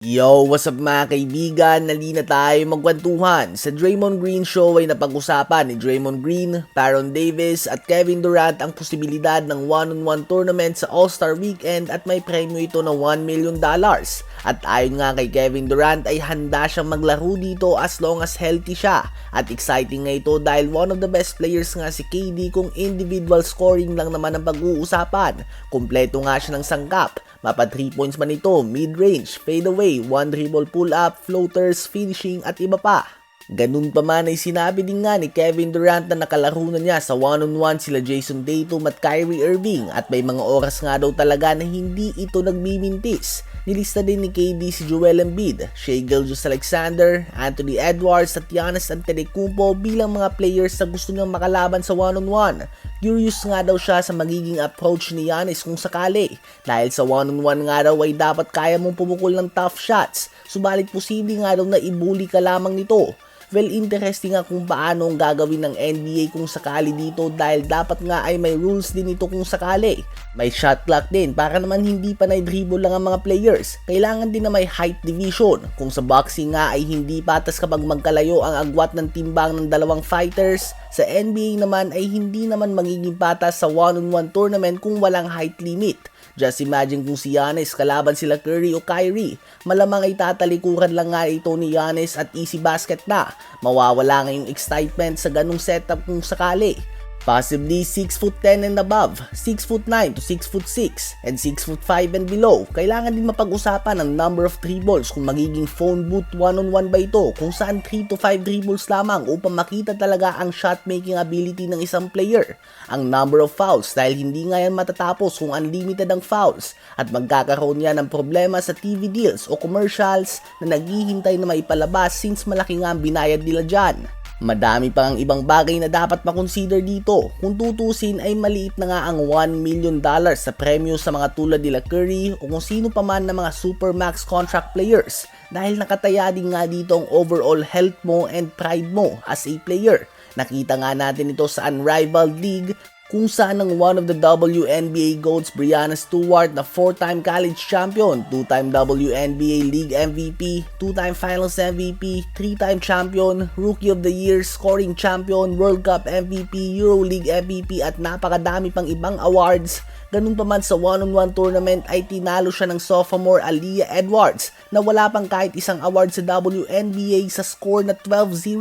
Yo, what's up mga kaibigan? Nali na tayo magkwentuhan. Sa Draymond Green Show ay napag-usapan ni Draymond Green, Baron Davis at Kevin Durant ang posibilidad ng one-on-one tournament sa All-Star Weekend at may premyo ito na 1 million dollars. At ayon nga kay Kevin Durant ay handa siyang maglaro dito as long as healthy siya. At exciting nga ito dahil one of the best players nga si KD kung individual scoring lang naman ang pag-uusapan. Kumpleto nga siya ng sangkap. Mapa 3 points man ito, mid-range, fadeaway, one dribble pull-up, floaters, finishing at iba pa. Ganun pa man ay sinabi din nga ni Kevin Durant na nakalaro na niya sa one-on-one sila Jason Tatum at Kyrie Irving at may mga oras nga daw talaga na hindi ito nagmimintis. Nilista din ni KD si Joel Embiid, Shea Gilgeous-Alexander, Anthony Edwards at Giannis Antetokounmpo bilang mga players na gusto niyang makalaban sa one-on-one. Curious nga daw siya sa magiging approach ni Giannis kung sakali dahil sa one-on-one nga daw ay dapat kaya mong pumukol ng tough shots subalit posible nga daw na ibuli ka lamang nito. Well, interesting nga kung paano ang gagawin ng NBA kung sakali dito dahil dapat nga ay may rules din ito kung sakali. May shot clock din para naman hindi pa na-dribble lang ang mga players. Kailangan din na may height division. Kung sa boxing nga ay hindi patas kapag magkalayo ang agwat ng timbang ng dalawang fighters, sa NBA naman ay hindi naman magiging patas sa one-on-one tournament kung walang height limit. Just imagine kung si Giannis kalaban sila Curry o Kyrie. Malamang ay tatalikuran lang nga ito ni Giannis at easy basket na. Mawawala nga yung excitement sa ganong setup kung sakali. Possibly 6 foot 10 and above, 6 foot 9 to 6 foot 6, and 6 foot 5 and below. Kailangan din mapag-usapan ang number of dribbles kung magiging phone booth one-on-one ba ito, kung saan 3 to 5 dribbles lamang upang makita talaga ang shot making ability ng isang player. Ang number of fouls dahil hindi nga yan matatapos kung unlimited ang fouls at magkakaroon yan ng problema sa TV deals o commercials na naghihintay na maipalabas since malaki nga ang binayad nila dyan. Madami pang ang ibang bagay na dapat makonsider dito. Kung tutusin ay maliit na nga ang 1 million dollars sa premyo sa mga tulad nila Curry o kung sino pa man na mga supermax contract players dahil nakataya din nga dito ang overall health mo and pride mo as a player. Nakita nga natin ito sa Unrivaled League kung saan ang one of the WNBA GOATs Brianna Stewart na 4-time college champion, 2-time WNBA League MVP, 2-time Finals MVP, 3-time champion, Rookie of the Year, Scoring Champion, World Cup MVP, EuroLeague MVP at napakadami pang ibang awards. Ganun pa man sa one-on-one tournament ay tinalo siya ng sophomore Aliyah Edwards na wala pang kahit isang award sa WNBA sa score na 12-0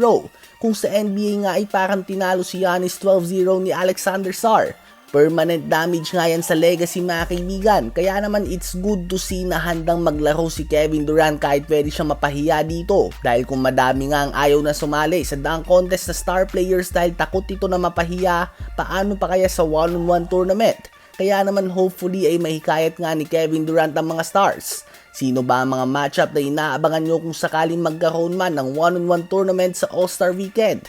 kung sa NBA nga ay parang tinalo si Giannis 12-0 ni Alexander Sar. Permanent damage nga yan sa legacy mga kaibigan. Kaya naman it's good to see na handang maglaro si Kevin Durant kahit pwede siyang mapahiya dito. Dahil kung madami nga ang ayaw na sumali sa dunk contest na star players dahil takot ito na mapahiya, paano pa kaya sa one-on-one tournament? Kaya naman hopefully ay mahikayat nga ni Kevin Durant ang mga stars. Sino ba ang mga matchup na inaabangan nyo kung sakaling magkaroon man ng one-on-one tournament sa All-Star Weekend?